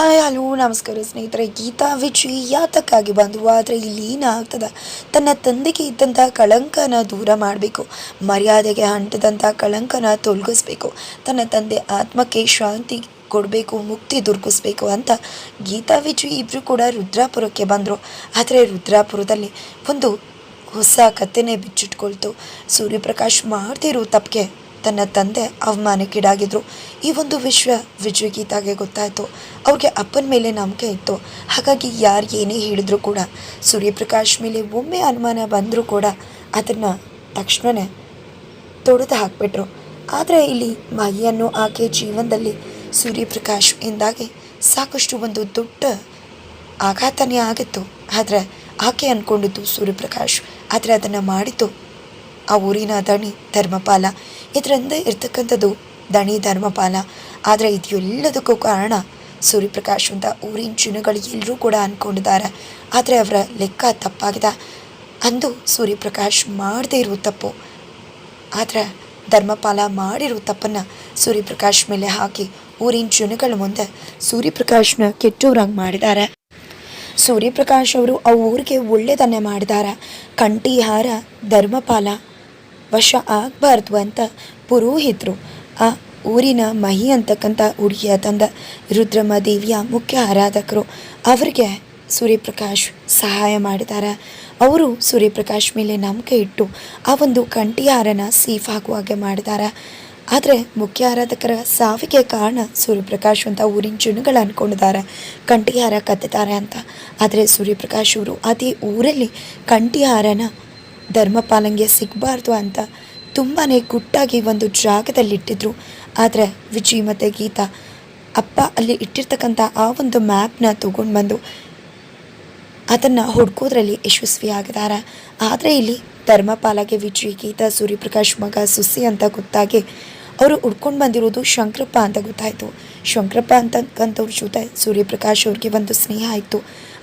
Hi, hello, ನಮಸ್ಕಾರ ಸ್ನೇಹಿತರೆ. ಗೀತಾ ವಿಜಯ್ ಯಾತಕ್ಕಾಗಿ ಬಂದು ಆದರೆ ಇಲ್ಲಿ ಏನಾಗ್ತದೆ? ತನ್ನ ತಂದೆಗೆ ಇದ್ದಂಥ ಕಳಂಕನ ದೂರ ಮಾಡಬೇಕು. ಮರ್ಯಾದೆಗೆ ಅಂಟದಂಥ ಕಳಂಕನ ತೊಲಗಿಸ್ಬೇಕು. ತನ್ನ ತಂದೆ ಆತ್ಮಕ್ಕೆ ಶಾಂತಿ ಕೊಡಬೇಕು, ಮುಕ್ತಿ ದುರ್ಗಿಸ್ಬೇಕು ಅಂತ ಗೀತಾ ವಿಚು ಇಬ್ಬರು ಕೂಡ ರುದ್ರಾಪುರಕ್ಕೆ ಬಂದರು. ಆದರೆ ರುದ್ರಾಪುರದಲ್ಲಿ ಒಂದು ಹೊಸ ಕಥೆನೇ ಬಿಚ್ಚಿಟ್ಕೊಳ್ತು. ಸೂರ್ಯಪ್ರಕಾಶ್ ಮಾಡ್ತಿರು ತಪ್ಪಿಗೆ. ತನ್ನ ತಂದೆ ಅವಮಾನಕ್ಕೀಡಾಗಿದ್ರು. ಈ ಒಂದು ವಿಶ್ವ ವಿಜಯ್ ಗೀತಾಗೆ ಗೊತ್ತಾಯಿತು. ಅವ್ರಿಗೆ ಅಪ್ಪನ ಮೇಲೆ ನಂಬಿಕೆ ಇತ್ತು. ಹಾಗಾಗಿ ಯಾರು ಏನೇ ಹೇಳಿದ್ರು ಕೂಡ, ಸೂರ್ಯಪ್ರಕಾಶ್ ಮೇಲೆ ಒಮ್ಮೆ ಅನುಮಾನ ಬಂದರೂ ಕೂಡ ಅದನ್ನು ತಕ್ಷಣವೇ ತೊಡೆದು ಹಾಕಿಬಿಟ್ರು. ಆದರೆ ಇಲ್ಲಿ ಮಹಿಯನ್ನು ಆಕೆ ಜೀವನದಲ್ಲಿ ಸೂರ್ಯಪ್ರಕಾಶ್ ಎಂದಾಗೆ ಸಾಕಷ್ಟು ಒಂದು ದೊಡ್ಡ ಆಘಾತನೇ ಆಗಿತ್ತು. ಆದರೆ ಆಕೆ ಅಂದ್ಕೊಂಡಿದ್ದು ಸೂರ್ಯಪ್ರಕಾಶ್. ಆದರೆ ಅದನ್ನು ಮಾಡಿದ್ದು ಆ ಊರಿನ ದಣಿ ಧರ್ಮಪಾಲ. ಇದರಿಂದ ಇರ್ತಕ್ಕಂಥದ್ದು ದಣಿ ಧರ್ಮಪಾಲ. ಆದರೆ ಇದು ಎಲ್ಲದಕ್ಕೂ ಕಾರಣ ಸೂರ್ಯಪ್ರಕಾಶ್ ಅಂತ ಊರಿನ ಜನಗಳು ಎಲ್ಲರೂ ಕೂಡ ಅಂದ್ಕೊಂಡಿದ್ದಾರೆ ಆದರೆ ಅವರ ಲೆಕ್ಕ ತಪ್ಪಾಗಿದೆ. ಅಂದು ಸೂರ್ಯಪ್ರಕಾಶ್ ಮಾಡದೇ ಇರೋ ತಪ್ಪು. ಆದರೆ ಧರ್ಮಪಾಲ ಮಾಡಿರೋ ತಪ್ಪನ್ನು ಸೂರ್ಯಪ್ರಕಾಶ್ ಮೇಲೆ ಹಾಕಿ ಊರಿನ ಜನಗಳ ಮುಂದೆ ಸೂರ್ಯಪ್ರಕಾಶ್ನ ಕೆಟ್ಟವ್ರಂಗೆ ಮಾಡಿದ್ದಾರೆ. ಸೂರ್ಯಪ್ರಕಾಶ್ ಅವರು ಆ ಊರಿಗೆ ಒಳ್ಳೆಯದನ್ನೇ ಮಾಡಿದ್ದಾರೆ. ಕಂಠಿಹಾರ ಧರ್ಮಪಾಲ ವಶ ಆಗಬಾರ್ದು ಅಂತ ಪುರೋಹಿತರು ಆ ಊರಿನ ಮಹಿ ಅಂತಕ್ಕಂಥ ಹುಡುಗಿಯ ತಂದ ರುದ್ರಮ್ಮ ದೇವಿಯ ಮುಖ್ಯ ಆರಾಧಕರು ಅವರಿಗೆ ಸೂರ್ಯಪ್ರಕಾಶ್ ಸಹಾಯ ಮಾಡಿದ್ದಾರೆ ಅವರು ಸೂರ್ಯಪ್ರಕಾಶ್ ಮೇಲೆ ನಂಬಿಕೆ ಇಟ್ಟು ಆ ಒಂದು ಕಂಠಿಹಾರನ ಸೇಫ್ ಆಗುವ ಹಾಗೆ ಮಾಡಿದ್ದಾರೆ ಆದರೆ ಮುಖ್ಯ ಆರಾಧಕರ ಸಾವಿಗೆ ಕಾರಣ ಸೂರ್ಯಪ್ರಕಾಶ್ ಅಂತ ಊರಿನ ಜನಗಳು ಅಂದ್ಕೊಂಡಿದ್ದಾರೆ ಕಂಠಿಹಾರ ಕತ್ತಿದ್ದಾರೆ ಅಂತ. ಆದರೆ ಸೂರ್ಯಪ್ರಕಾಶ್ ಅವರು ಅದೇ ಊರಲ್ಲಿ ಕಂಠಿಹಾರನ ಧರ್ಮಪಾಲಂಗೆ ಸಿಗಬಾರ್ದು ಅಂತ ತುಂಬಾ ಗುಟ್ಟಾಗಿ ಒಂದು ಜಾಗದಲ್ಲಿಟ್ಟಿದ್ರು. ಆದರೆ ವಿಜಯ್ ಮತ್ತು ಗೀತಾ ಅಪ್ಪ ಅಲ್ಲಿ ಇಟ್ಟಿರ್ತಕ್ಕಂಥ ಆ ಒಂದು ಮ್ಯಾಪ್ನ ತೊಗೊಂಡು ಬಂದು ಅದನ್ನು ಹುಡ್ಕೋದ್ರಲ್ಲಿ ಯಶಸ್ವಿಯಾಗಿದ್ದಾರೆ. ಆದರೆ ಇಲ್ಲಿ ಧರ್ಮಪಾಲಗೆ ವಿಜಯ್, ಗೀತಾ, ಸೂರ್ಯಪ್ರಕಾಶ್ ಮಗ ಸುಸಿ ಅಂತ ಗೊತ್ತಾಗಿ ಅವರು ಉಡ್ಕೊಂಡು ಬಂದಿರೋದು ಶಂಕರಪ್ಪ ಅಂತ ಗೊತ್ತಾಯಿತು. ಶಂಕರಪ್ಪ ಅಂತಕ್ಕಂಥವ್ರ ಜೊತೆ ಸೂರ್ಯಪ್ರಕಾಶ್ ಅವ್ರಿಗೆ ಒಂದು ಸ್ನೇಹ ಆಯಿತು.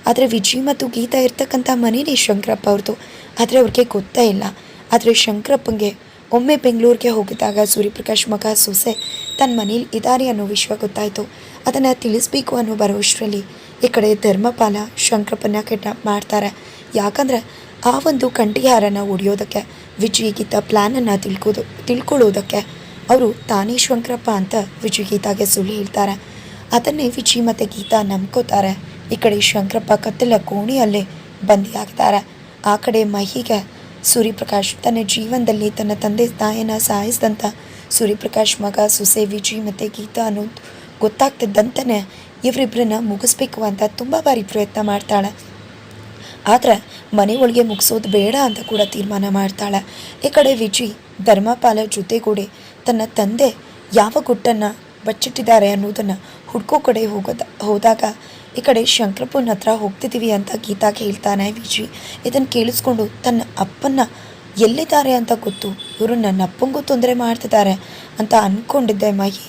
ಆದರೆ ವಿಜಯ್ ಮತ್ತು ಗೀತಾ ಇರ್ತಕ್ಕಂಥ ಮನೇನೇ ಶಂಕರಪ್ಪ ಅವ್ರದ್ದು ಆದರೆ ಅವ್ರಿಗೆ ಗೊತ್ತೇ ಇಲ್ಲ. ಆದರೆ ಶಂಕರಪ್ಪಂಗೆ ಒಮ್ಮೆ ಬೆಂಗಳೂರಿಗೆ ಹೋಗಿದ್ದಾಗ ಸೂರ್ಯಪ್ರಕಾಶ್ ಮಗ ಸೊಸೆ ತನ್ನ ಮನೇಲಿ ಇದ್ದಾರೆ ಅನ್ನೋ ವಿಷಯ ಗೊತ್ತಾಯಿತು. ಅದನ್ನು ತಿಳಿಸ್ಬೇಕು ಅನ್ನೋ ಬರೋಷ್ಟರಲ್ಲಿ ಈ ಕಡೆ ಧರ್ಮಪಾಲ ಶಂಕರಪ್ಪನ ಕಿಡ್ನಾಪ್ ಮಾಡ್ತಾರೆ. ಯಾಕಂದರೆ ಆ ಒಂದು ಕಂಠಿಹಾರನ ಉಡಿಯೋದಕ್ಕೆ ವಿಜಯ್ ಗೀತಾ ಪ್ಲ್ಯಾನನ್ನು ತಿಳ್ಕೋದು ತಿಳ್ಕೊಳ್ಳೋದಕ್ಕೆ ಅವರು ತಾನೇ ಶಂಕರಪ್ಪ ಅಂತ ವಿಜಯ್ ಗೀತಾಗೆ ಸುಳ್ಳು ಹೇಳ್ತಾರೆ. ಅದನ್ನೇ ವಿಜಯ್ ಮತ್ತು ಗೀತಾ ನಂಬ್ಕೋತಾರೆ. ಈ ಕಡೆ ಶಂಕರಪ್ಪ ಕತ್ತಲ ಕೋಣೆಯಲ್ಲೇ ಬಂದಿಯಾಗ್ತಾರೆ ಆ ಕಡೆ ಮಹಿಗೆ ಸೂರ್ಯಪ್ರಕಾಶ್ ತನ್ನ ಜೀವನದಲ್ಲಿ ತನ್ನ ತಂದೆ ತಾಯಿನ ಸಾಯಿಸಿದಂಥ ಸೂರ್ಯಪ್ರಕಾಶ್ ಮಗ ಸೊಸೆ ವಿಜಯ್ ಮತ್ತು ಗೀತಾ ಅನ್ನೋದು ಗೊತ್ತಾಗ್ತಿದ್ದಂತನೇ ಇವರಿಬ್ಬರನ್ನ ಮುಗಿಸ್ಬೇಕು ಅಂತ ತುಂಬ ಬಾರಿ ಪ್ರಯತ್ನ ಮಾಡ್ತಾಳೆ. ಆದರೆ ಮನೆ ಒಳಗೆ ಮುಗಿಸೋದು ಬೇಡ ಅಂತ ಕೂಡ ತೀರ್ಮಾನ ಮಾಡ್ತಾಳೆ. ಈ ಕಡೆ ವಿಜಿ ಧರ್ಮಪಾಲ ಜೊತೆಗೂಡಿ ತನ್ನ ತಂದೆ ಯಾವ ಗುಟ್ಟನ್ನು ಬಚ್ಚಿಟ್ಟಿದ್ದಾರೆ ಅನ್ನೋದನ್ನು ಹುಡ್ಕೋ ಕಡೆ ಹೋಗೋದ, ಹೋದಾಗ, ಈ ಕಡೆ ಶಂಕರಪ್ಪನ ಹತ್ರ ಹೋಗ್ತಿದ್ದೀವಿ ಅಂತ ಗೀತಾಗೆ ಹೇಳ್ತಾನೆ ವಿಜಿ. ಇದನ್ನು ಕೇಳಿಸ್ಕೊಂಡು ತನ್ನ ಅಪ್ಪನ್ನ ಎಲ್ಲಿದ್ದಾರೆ ಅಂತ ಗೊತ್ತು. ಇವರು ನನ್ನ ಅಪ್ಪಂಗೂ ತೊಂದರೆ ಮಾಡ್ತಿದ್ದಾರೆ ಅಂತ ಅಂದ್ಕೊಂಡಿದ್ದೆ ಮಹಿ.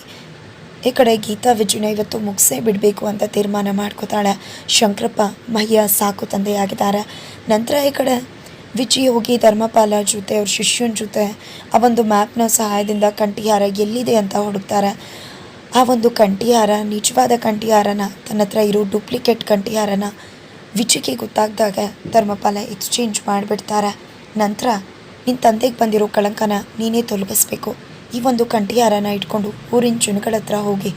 ಈ ಕಡೆ ಗೀತಾ ವಿಜಯನ ಇವತ್ತು ಮುಗಿಸೇ ಬಿಡಬೇಕು ಅಂತ ತೀರ್ಮಾನ ಮಾಡ್ಕೋತಾಳೆ. ಶಂಕರಪ್ಪ ಮಹಿಯ ಸಾಕು ತಂದೆಯಾಗಿದ್ದಾರೆ. ನಂತರ ಈ ಕಡೆ ವಿಜಯ್ ಹೋಗಿ ಧರ್ಮಪಾಲ ಜೊತೆ ಅವ್ರ ಶಿಷ್ಯನ ಜೊತೆ ಆ ಒಂದು ಮ್ಯಾಪ್ನ ಸಹಾಯದಿಂದ ಕಂಠಿಹಾರ ಎಲ್ಲಿದೆ ಅಂತ ಹುಡುಕ್ತಾರೆ. ಆ ಒಂದು ಕಂಠಿಹಾರ, ನಿಜವಾದ ಕಂಠಿಹಾರನ, ತನ್ನ ಹತ್ರ ಇರೋ ಡೂಪ್ಲಿಕೇಟ್ ಕಂಠಿಹಾರನ ವಿಚಿಗೆ ಗೊತ್ತಾಗ್ದಾಗ ಧರ್ಮಪಾಲ ಎಕ್ಸ್ಚೇಂಜ್ ಮಾಡಿಬಿಡ್ತಾರೆ. ನಂತರ ನಿನ್ನ ತಂದೆಗೆ ಬಂದಿರೋ ಕಳಂಕನ ನೀನೇ ತೊಲಗಿಸ್ಬೇಕು. ಈ ಒಂದು ಕಂಠಿಹಾರನ ಇಟ್ಕೊಂಡು ಊರಿನ ಜನಗಳ ಹತ್ರ ಹೋಗಿ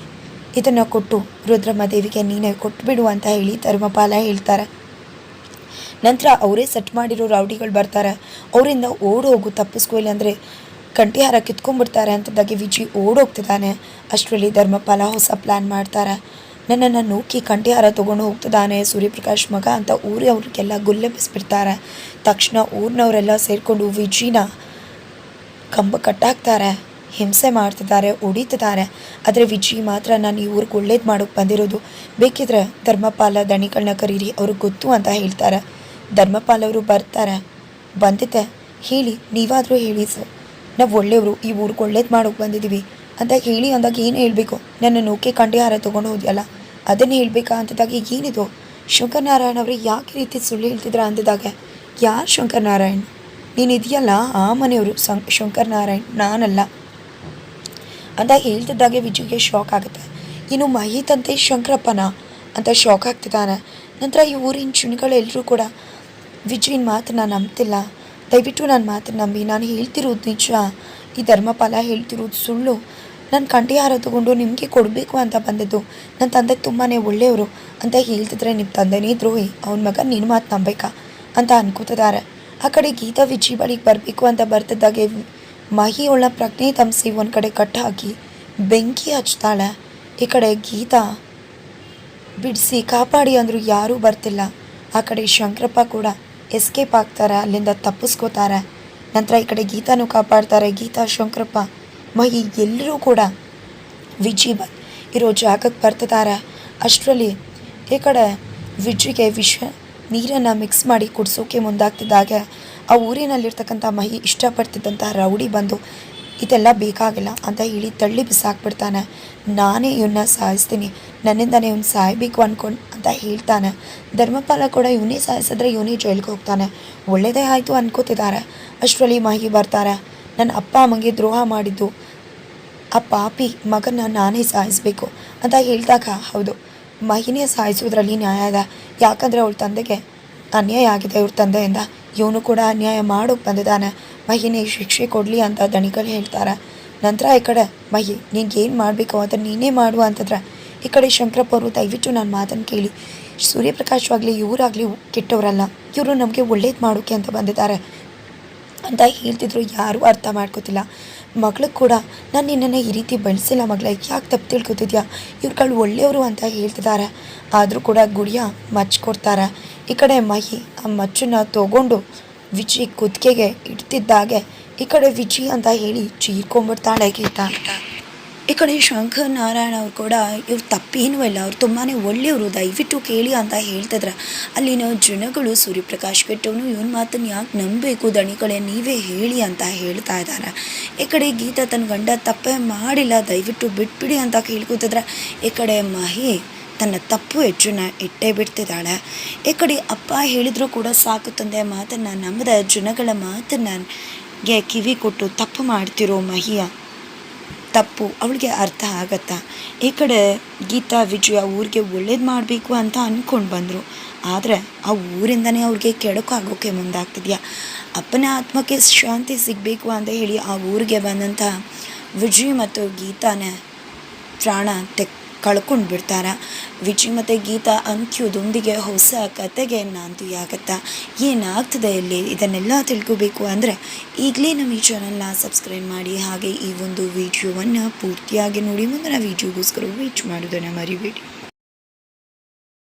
ಇದನ್ನು ಕೊಟ್ಟು ರುದ್ರಮ್ಮ ದೇವಿಗೆ ನೀನೇ ಕೊಟ್ಟುಬಿಡು ಅಂತ ಹೇಳಿ ಧರ್ಮಪಾಲ ಹೇಳ್ತಾರೆ. ನಂತರ ಅವರೇ ಸೆಟ್ ಮಾಡಿರೋ ರೌಡಿಗಳು ಬರ್ತಾರೆ. ಅವರಿಂದ ಓಡ್ ಹೋಗು ತಪ್ಪಿಸ್ಕೊಳ್ಳಿ ಇಲ್ಲಾಂದರೆ ಕಂಠಿಹಾರ ಕಿತ್ಕೊಂಡ್ಬಿಡ್ತಾರೆ ಅಂತದಾಗಿ ವಿಜಿ ಓಡೋಗ್ತಿದ್ದಾನೆ. ಅಷ್ಟರಲ್ಲಿ ಧರ್ಮಪಾಲ ಹೊಸ ಪ್ಲ್ಯಾನ್ ಮಾಡ್ತಾರೆ. ನನ್ನನ್ನು ನೂಕಿ ಕಂಠಿಹಾರ ತೊಗೊಂಡು ಹೋಗ್ತಿದ್ದಾನೆ ಸೂರ್ಯಪ್ರಕಾಶ್ ಮಗ ಅಂತ ಊರವ್ರಿಗೆಲ್ಲ ಗುಲ್ಲೆಬ್ಬಿಸ್ಬಿಡ್ತಾರೆ ತಕ್ಷಣ ಊರಿನವರೆಲ್ಲ ಸೇರಿಕೊಂಡು ವಿಜಿನ ಕಂಬ ಕಟ್ಟಾಕ್ತಾರೆ. ಹಿಂಸೆ ಮಾಡ್ತಿದ್ದಾರೆ, ಹೊಡಿತಿದ್ದಾರೆ. ಆದರೆ ವಿಜಿ ಮಾತ್ರ ನಾನು ಈ ಊರಿಗೆ ಒಳ್ಳೇದು ಮಾಡೋಕ್ಕೆ ಬಂದಿರೋದು. ಬೇಕಿದ್ರೆ ಧರ್ಮಪಾಲ ದಣಿಗಳನ್ನ ಕರೀರಿ, ಅವ್ರಿಗೆ ಗೊತ್ತು ಅಂತ ಹೇಳ್ತಾರೆ. ಧರ್ಮಪಾಲ ಅವರು ಬರ್ತಾರೆ. ಬಂದಿದ್ದೆ? ಹೇಳಿ, ನೀವಾದರೂ ಹೇಳಿ ಸರ್. ನಾವು ಒಳ್ಳೆಯವರು, ಈ ಊರಿಗೆ ಒಳ್ಳೇದು ಮಾಡೋಕೆ ಬಂದಿದ್ದೀವಿ ಅಂತ ಹೇಳಿ, ಅಂದಾಗ ಏನು ಹೇಳಬೇಕು? ನನ್ನ ನೋಕೆ ಕಂಡಿಹಾರ ತೊಗೊಂಡು ಹೋದ್ಯಲ್ಲ? ಅದನ್ನು ಹೇಳಬೇಕಾ ಅಂತದಾಗ ಏನಿದು? ಶಂಕರನಾರಾಯಣ ಅವರು ಯಾಕೆ ರೀತಿ ಸುಳ್ಳು ಹೇಳ್ತಿದ್ರ ಅಂದಿದಾಗ? ಯಾರು ಶಂಕರನಾರಾಯಣ್? ನೀನು ಇದೆಯಲ್ಲ, ಆ ಮನೆಯವರು, ಸಂ, ಶಂಕರನಾರಾಯಣ್, ನಾನಲ್ಲ. ಅಂತ ಹೇಳ್ತಿದ್ದಾಗೆ ವಿಜಯ್ಗೆ ಶಾಕ್ ಆಗುತ್ತೆ. ಇನ್ನು ಮಹಿತಂತೆ ಶಂಕರಪ್ಪನ? ಅಂತ ಶಾಕ್ ಆಗ್ತಿದ್ದಾನೆ. ನಂತರ ಈ ಊರಿನ ಜನಗಳೆಲ್ಲರೂ ಕೂಡ ವಿಜಯನ್ ನಾನು ನಂಬ್ತಿಲ್ಲ. ದಯವಿಟ್ಟು ನನ್ನ ಮಾತನ್ನ ನಂಬಿ, ನಾನು ಹೇಳ್ತಿರೋದು ನಿಜ. ಈ ಧರ್ಮಪಾಲ ಹೇಳ್ತಿರೋದು ಸುಳ್ಳು. ನನ್ನ ಕಂಠಿಹಾರ ತೊಗೊಂಡು ನಿಮಗೆ ಕೊಡಬೇಕು ಅಂತ ಬಂದದ್ದು. ನನ್ನ ತಂದೆ ತುಂಬಾ ಒಳ್ಳೆಯವರು ಅಂತ ಹೇಳ್ತಿದ್ರೆ ನಿಮ್ಮ ತಂದೆನೇ ದ್ರೋಹಿ, ಅವನ ಮಗ ನಿನ್ನ ಮಾತು ನಂಬೇಕಾ ಅಂತ ಅನ್ಕೋತಿದ್ದಾರೆ. ಆ ಕಡೆ ಗೀತಾ ವಿಜಿ ಬಳಿಗೆ ಬರಬೇಕು ಅಂತ ಬರ್ತಿದ್ದಾಗೆ ಮಹಿ ಪ್ರಜ್ಞೆ ತಮಸಿ ಒಂದು ಕಡೆ ಕಟ್ಟಾಕಿ ಬೆಂಕಿ ಹಚ್ತಾಳೆ. ಈ ಕಡೆ ಗೀತಾ, ಬಿಡಿಸಿ, ಕಾಪಾಡಿ ಅಂದರೂ ಯಾರೂ ಬರ್ತಿಲ್ಲ. ಆ ಕಡೆ ಶಂಕರಪ್ಪ ಕೂಡ ಎಸ್ಕೇಪ್ ಆಗ್ತಾರೆ? ಅಲ್ಲಿಂದ ತಪ್ಪಿಸ್ಕೋತಾರೆ? ನಂತರ ಈ ಕಡೆ ಗೀತಾನು ಕಾಪಾಡ್ತಾರೆ. ಗೀತಾ, ಶಂಕರಪ್ಪ, ಮಹಿ ಎಲ್ಲರೂ ಕೂಡ ವಿಜಿ ಇರೋ ಜಾಗಕ್ಕೆ ಬರ್ತಿದ್ದಾರೆ ಅಷ್ಟರಲ್ಲಿ ಈ ಕಡೆ ವಿಜಿಗೆ ವಿಷ ನೀರನ್ನು ಮಿಕ್ಸ್ ಮಾಡಿ ಕುಡಿಸೋಕೆ ಮುಂದಾಗ್ತಿದ್ದಾಗ. ಆ ಊರಿನಲ್ಲಿರ್ತಕ್ಕಂಥ ಮಹಿ ಇಷ್ಟಪಡ್ತಿದ್ದಂಥ ರೌಡಿ ಬಂದು ಇದೆಲ್ಲ ಬೇಕಾಗಿಲ್ಲ ಅಂತ ಹೇಳಿ ತಳ್ಳಿ ಬಿಸಾಕ್ಬಿಡ್ತಾನೆ. ನಾನೇ ಇವನ್ನ ಸಾಯಿಸ್ತೀನಿ. ನನ್ನಿಂದನೇ ಇವನು ಸಾಯಬೇಕು ಅನ್ಕೊಂಡು ಅಂತ ಹೇಳ್ತಾನೆ. ಧರ್ಮಪಾಲ ಕೂಡ ಇವನೇ ಸಾಯಿಸಿದ್ರೆ ಇವನೇ ಜೈಲಿಗೆ ಹೋಗ್ತಾನೆ. ಒಳ್ಳೆಯದೇ ಆಯಿತು ಅನ್ಕೋತಿದ್ದಾರೆ. ಅಷ್ಟರಲ್ಲಿ ಮಹಿ ಬರ್ತಾರೆ. ನನ್ನ ಅಪ್ಪ ಅಮ್ಮಂಗೆ ದ್ರೋಹ ಮಾಡಿದ್ದು. ಆ ಪಾಪಿ ಮಗನ ನಾನೇ ಸಾಯಿಸಬೇಕು ಅಂತ ಹೇಳ್ದಾಗ, ಹೌದು ಮಹಿನೇ ಸಾಯಿಸೋದ್ರಲ್ಲಿ ನ್ಯಾಯ ಇದೆ. ಯಾಕಂದರೆ ಅವಳ ತಂದೆಗೆ ಅನ್ಯಾಯ ಆಗಿದೆ ಅವ್ರ ತಂದೆಯಿಂದ. ಇವನು ಕೂಡ ಅನ್ಯಾಯ ಮಾಡೋಕೆ ಬಂದಿದ್ದಾನೆ. ಮಹಿನಿ ಶಿಕ್ಷೆ ಕೊಡಲಿ ಅಂತ ದಣಿಗಳು ಹೇಳ್ತಾರೆ. ನಂತರ ಈ ಕಡೆ, ಮಹಿ ನಿನ್ಗೆ ಏನು ಮಾಡಬೇಕು ಅಂತ ನೀನೇ ಮಾಡು ಅಂತಂದ್ರೆ, ಈ ಕಡೆ ಶಂಕರಪ್ಪ ದಯವಿಟ್ಟು ನಾನು ಮಾತನ್ನು ಕೇಳಿ, ಸೂರ್ಯಪ್ರಕಾಶವಾಗಲಿ ಇವರಾಗಲಿ ಕೆಟ್ಟವರಲ್ಲ, ಇವರು ನಮಗೆ ಒಳ್ಳೇದು ಮಾಡೋಕೆ ಅಂತ ಬಂದಿದ್ದಾರೆ ಅಂತ ಹೇಳ್ತಿದ್ರು, ಯಾರೂ ಅರ್ಥ ಮಾಡ್ಕೋತಿಲ್ಲ. ಮಗಳಿಗೆ ಕೂಡ, ನಾನು ನಿನ್ನನ್ನು ಈ ರೀತಿ ಬೆಳೆಸಿಲ್ಲ ಮಗಳ, ಯಾಕೆ ತಪ್ಪು ತಿಳ್ಕೊತಿದ್ಯಾ? ಇವ್ರುಗಳು ಒಳ್ಳೆಯವರು ಅಂತ ಹೇಳ್ತಿದ್ದಾರೆ. ಆದರೂ ಕೂಡ ಗುಡಿಯ ಮಚ್ಚ ಕೊಡ್ತಾರೆ ಈ ಕಡೆ ಮಹಿ ಆ ಮಚ್ಚನ್ನ ತಗೊಂಡು ವಿಜಿ ಕುತ್ತಿಗೆಗೆ ಇಡ್ತಿದ್ದಾಗೆ, ಈ ಕಡೆ ವಿಜಿ ಅಂತ ಹೇಳಿ ಚೀರ್ಕೊಂಡ್ಬಿಡ್ತಾಳೆ ಗೀತಾ. ಈ ಕಡೆ ಶಂಕರ್ ನಾರಾಯಣ ಅವ್ರು ಕೂಡ ಇವ್ರು ತಪ್ಪೇನೂ ಇಲ್ಲ, ಅವ್ರು ತುಂಬಾ ಒಳ್ಳೆಯವರು, ದಯವಿಟ್ಟು ಕೇಳಿ ಅಂತ ಹೇಳ್ತಿದ್ರೆ. ಅಲ್ಲಿನ ಜನಗಳು ಸೂರ್ಯಪ್ರಕಾಶ್ ಕೆಟ್ಟವನು, ಇವನ ಮಾತನ್ನು ಯಾಕೆ ನಂಬಬೇಕು ದಣಿಗಳೇ, ನೀವೇ ಹೇಳಿ ಅಂತ ಹೇಳ್ತಾ ಇದ್ದಾರೆ ಈ ಕಡೆ ಗೀತಾ ತನ್ನ ಗಂಡ ತಪ್ಪೇ ಮಾಡಿಲ್ಲ, ದಯವಿಟ್ಟು ಬಿಟ್ಬಿಡಿ ಅಂತ ಕೇಳ್ಕೊತಿದ್ರೆ. ಈ ಕಡೆ ಮಹಿ ತನ್ನ ತಪ್ಪು ಹೆಚ್ಚನ್ನ ಇಟ್ಟೇ ಬಿಡ್ತಿದ್ದಾಳೆ. ಈ ಕಡೆ ಅಪ್ಪ ಹೇಳಿದ್ರು ಕೂಡ ಸಾಕು ತಂದೆ, ಮಾತನ್ನು ನಂಬದ ಜನಗಳ ಮಾತನ್ನು ಕಿವಿ ಕೊಟ್ಟು ತಪ್ಪು ಮಾಡ್ತಿರೋ ಮಹಿಯ. ತಪ್ಪು, ಅವಳಿಗೆ ಅರ್ಥ ಆಗತ್ತಾ? ಈ ಕಡೆ ಗೀತಾ, ವಿಜಯ ಊರಿಗೆ ಒಳ್ಳೇದು ಮಾಡಬೇಕು ಅಂತ ಅಂದ್ಕೊಂಡು ಬಂದರು. ಆದರೆ ಆ ಊರಿಂದನೇ ಅವ್ರಿಗೆ ಕೆಡಕಾಗೋಕ್ಕೆ ಮುಂದಾಗ್ತಿದೆಯಾ? ಅಪ್ಪನ ಆತ್ಮಕ್ಕೆ ಶಾಂತಿ ಸಿಗಬೇಕು ಅಂತ ಹೇಳಿ ಆ ಊರಿಗೆ ಬಂದಂಥ ವಿಜಯ್ ಮತ್ತು ಗೀತಾನೇ ಪ್ರಾಣ ತೆಕ್ ಕಳ್ಕೊಂಡು ಬಿಡ್ತಾರೆ. ವಿಜಯ್ ಮತ್ತು ಗೀತಾ ಅಂತ್ಯದೊಂದಿಗೆ ಹೊಸ ಕತೆಗೆ ನಾಂದಿಯಾಗತ್ತಾ ಏನಾಗ್ತದೆ ಇಲ್ಲಿ? ಇದನ್ನೆಲ್ಲ ತಿಳ್ಕೋಬೇಕು ಅಂದರೆ ಈಗಲೇ ನಮ್ಮ ಈ ಚಾನಲ್ನ ಸಬ್ಸ್ಕ್ರೈಬ್ ಮಾಡಿ. ಹಾಗೆ ಈ ಒಂದು ವಿಡಿಯೋವನ್ನು ಪೂರ್ತಿಯಾಗಿ ನೋಡಿ. ಮುಂದಿನ ವಿಡಿಯೋಗೋಸ್ಕರ ವೇಟ್ ಮಾಡೋದನ್ನು ಮರಿಬೇಡಿ.